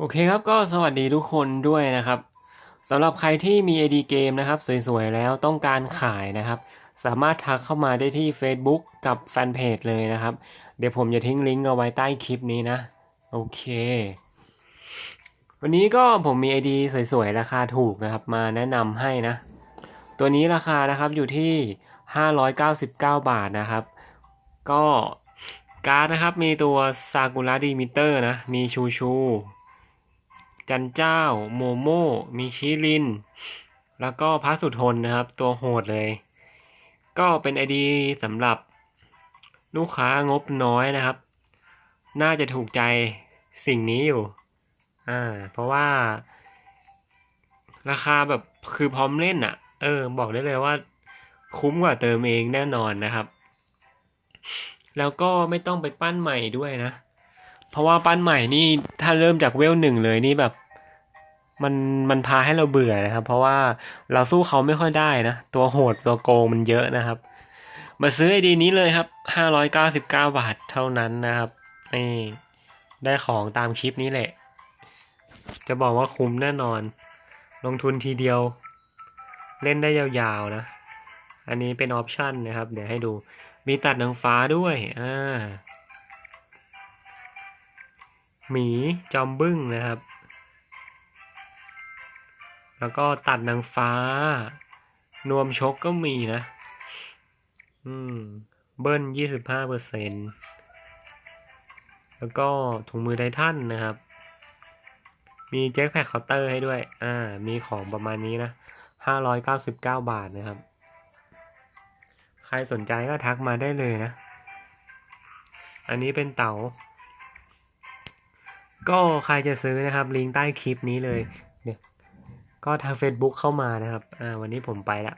โอเคครับก็สวัสดีทุกคนด้วยนะครับสำหรับใครที่มี AD เกมนะครับสวยๆแล้วต้องการขายนะครับ สามารถทักเข้ามาได้ที่ Facebook กับแฟนเพจเลยนะครับ เดี๋ยวผมจะทิ้งลิงก์เอาไว้ใต้คลิปนี้นะ โอเค วันนี้ก็ผมมี AD สวยๆ ราคาถูกนะครับ มาแนะนำให้นะ ตัวนี้ราคานะครับอยู่ที่ 599 บาทนะครับ ก็การ์ดนะครับมีตัวซากุระดีมิเตอร์นะ มีชูชู จันเจ้า โมโมมีคิริน แล้วก็พระสุทนนะครับ ตัวโหดเลย ก็เป็นไอดีสำหรับลูกค้างบน้อยนะครับ น่าจะถูกใจสิ่งนี้อยู่ อ่า เพราะว่า ราคาแบบคือพร้อมเล่นอะ่ะ เออ บอกได้เลยว่า คุ้มกว่าเติมเองแน่นอนนะครับ แล้วก็ไม่ต้องไปปั้นใหม่ด้วยนะ เพราะว่าปั้นใหม่นี่ถ้าเริ่มจากเวลหนึ่งเลยนี่แบบ มันมันพาให้เราเบื่อนะครับ เพราะว่าเราสู้เขาไม่ค่อยได้นะ ตัวโหดตัวโกงมันเยอะนะครับ มาซื้อไอดีนี้เลยครับห้าร้อยเก้าสิบเก้าบาทเท่านั้นนะครับนี่ได้ของตามคลิปนี้แหละ จะบอกว่าคุ้มแน่นอน ลงทุนทีเดียว เล่นได้ยาวๆนะ อันนี้เป็นออปชั่นนะครับ เดี๋ยวให้ดู มีตัดนางฟ้าด้วย อ่า หมีจอมบึ้งนะครับ แล้วก็ตัดนางฟ้า นวมชกก็มีนะ อืม เบิ้ลยี่สิบห้าเปอร์เซ็นแล้วก็ถุงมือไททันนะครับ มีแจ็คแพคเคาน์เตอร์ให้ด้วย อ่า มีของประมาณนี้นะห้าร้อยเก้าสิบเก้าบาทนะครับ ใครสนใจก็ทักมาได้เลยนะ อันนี้เป็นเต๋า ก็ใครจะซื้อนะครับ ลิงก์ใต้คลิปนี้เลยเนี่ยก็ทาง Facebook เข้ามานะครับ อ่า วันนี้ผมไปละ